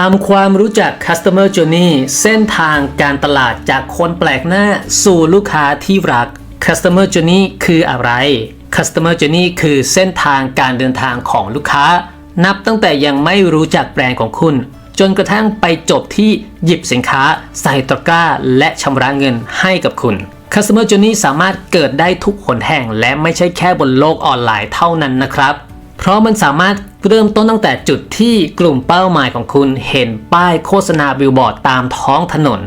ทำความรู้จัก Customer Journey เส้นทางการตลาดจากคนแปลกหน้าสู่ลูกค้าที่รัก Customer Journey คืออะไร Customer Journey คือเส้นทางการเดินทางของลูกค้า นับตั้งแต่ยังไม่รู้จักแบรนด์ของคุณ จนกระทั่งไปจบที่หยิบสินค้า ใส่ตะกร้า และชำระเงินให้กับคุณ Customer Journey สามารถเกิดได้ทุกหนแห่ง และไม่ใช่แค่บนโลกออนไลน์เท่านั้นนะครับ เพราะมันสามารถเริ่มต้นตั้งแต่จุดที่กลุ่มเป้าหมายของคุณเห็นป้ายโฆษณาบิลบอร์ดตามท้องถนน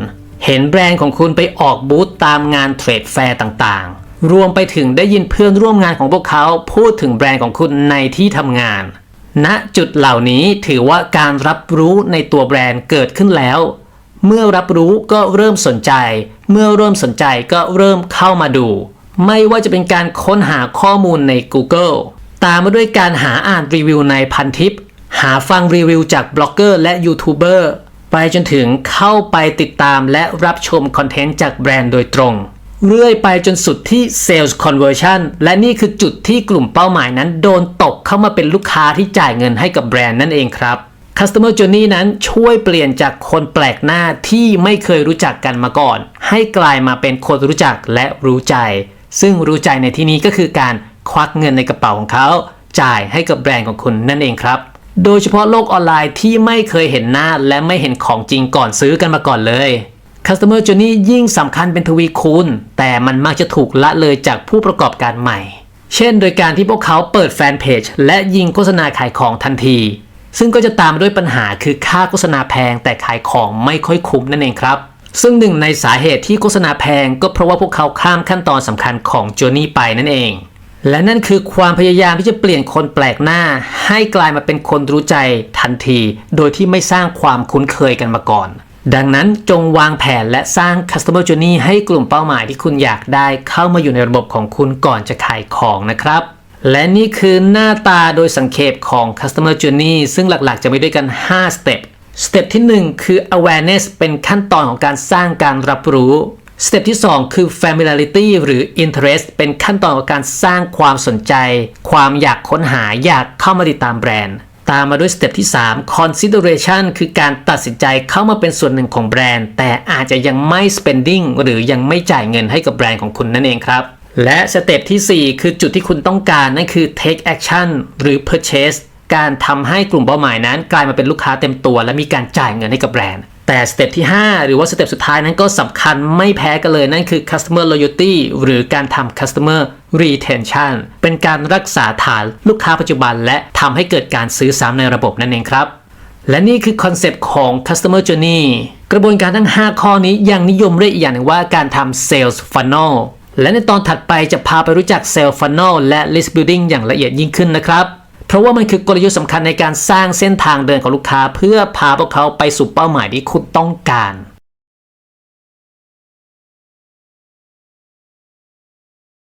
เห็นแบรนด์ของคุณไปออกบูธตามงานเทรดแฟร์ต่างๆ รวมไปถึงได้ยินเพื่อนร่วมงานของพวกเขาพูดถึงแบรนด์ของคุณในที่ทำงานณจุดเหล่านี้ถือว่าการรับรู้ในตัวแบรนด์เกิดขึ้นแล้ว เมื่อรับรู้ก็เริ่มสนใจ เมื่อเริ่มสนใจก็เริ่มเข้ามาดู ไม่ว่าจะเป็นการค้นหาข้อมูลใน Google ตามมาด้วยการหาอ่านรีวิวในพันทิป หาฟังรีวิวจากบล็อกเกอร์และยูทูบเบอร์ไปจนถึงเข้าไปติดตามและรับชมคอนเทนต์จากแบรนด์โดยตรง เรื่อยไปจนสุดที่ Sales Conversion และนี่คือจุดที่กลุ่มเป้าหมายนั้นโดนตกเข้ามาเป็นลูกค้าที่จ่ายเงินให้กับแบรนด์นั่นเองครับ Customer Journey นั้นช่วยเปลี่ยนจากคนแปลกหน้าที่ไม่เคยรู้จักกันมาก่อน ให้กลายมาเป็นคนรู้จักและรู้ใจ ซึ่งรู้ใจในที่นี้ก็คือการ ควักเงินในกระเป๋าของเขา จ่ายให้กับแบรนด์ของคุณนั่นเองครับ โดยเฉพาะโลกออนไลน์ที่ไม่เคยเห็นหน้าและไม่เห็นของจริงก่อนซื้อกันมาก่อนเลย Customer Journey ยิ่งสำคัญเป็นทวีคูณ แต่มันมักจะถูกละเลยจากผู้ประกอบการใหม่ เช่นโดยการที่พวกเขาเปิดแฟนเพจและยิงโฆษณาขายของทันที ซึ่งก็จะตามด้วยปัญหาคือค่าโฆษณาแพงแต่ขายของไม่ค่อยคุ้มนั่นเองครับซึ่งหนึ่งในสาเหตุที่โฆษณาแพงก็เพราะว่าพวกเขาข้ามขั้นตอนสำคัญของ Journey ไปนั่นเอง และนั่นคือความพยายามที่จะเปลี่ยนคนแปลกหน้า ให้กลายมาเป็นคนรู้ใจทันที โดยที่ไม่สร้างความคุ้นเคยกันมาก่อน ดังนั้นจงวางแผนและสร้าง Customer Journey ให้กลุ่มเป้าหมายที่คุณอยากได้เข้ามาอยู่ในระบบของคุณก่อนจะขายของนะครับ และนี่คือหน้าตาโดยสังเขปของ Customer Journey ซึ่งหลักๆ จะมีด้วยกัน5สเต็ปสเต็ปที่ 1 คือ awareness เป็นขั้นตอนของการสร้างการรับรู้ สเต็ปที่ 2 คือ familiarity หรือ interest เป็นขั้นตอนของการสร้างความสนใจ ความอยากค้นหาอยากเข้ามาติดตามแบรนด์ ตามมาด้วยสเต็ปที่ 3 consideration คือการตัดสินใจเข้ามาเป็นส่วนหนึ่งของแบรนด์ แต่อาจจะยังไม่ spending หรือยังไม่จ่ายเงินให้กับแบรนด์ของคุณนั่นเองครับ และสเต็ปที่ 4 คือจุดที่คุณต้องการนั่นคือ take action หรือ purchase การทำให้กลุ่มเป้าหมายนั้น กลายมาเป็นลูกค้าเต็มตัว และมีการจ่ายเงินให้กับแบรนด์ แต่สเต็ปที่ 5 หรือว่าสเต็ปสุดท้ายนั้นก็สำคัญไม่แพ้กันเลย นั่นคือ customer loyalty หรือการทำ customer retention เป็นการรักษาฐานลูกค้าปัจจุบัน และทำให้เกิดการซื้อซ้ำในระบบนั่นเองครับ และนี่คือคอนเซปต์ของ customer journey กระบวนการทั้ง 5 ข้อนี้ยังนิยมเรียกอีกอย่างหนึ่งว่าการทำ sales funnel และในตอนถัดไปจะพาไปรู้จัก sales funnel และ list building อย่างละเอียดยิ่งขึ้นนะครับ เพราะว่ามันคือกลยุทธ์สำคัญในการสร้างเส้นทางเดินของลูกค้า เพื่อพาพวกเขาไปสู่เป้าหมายที่คุณต้องการ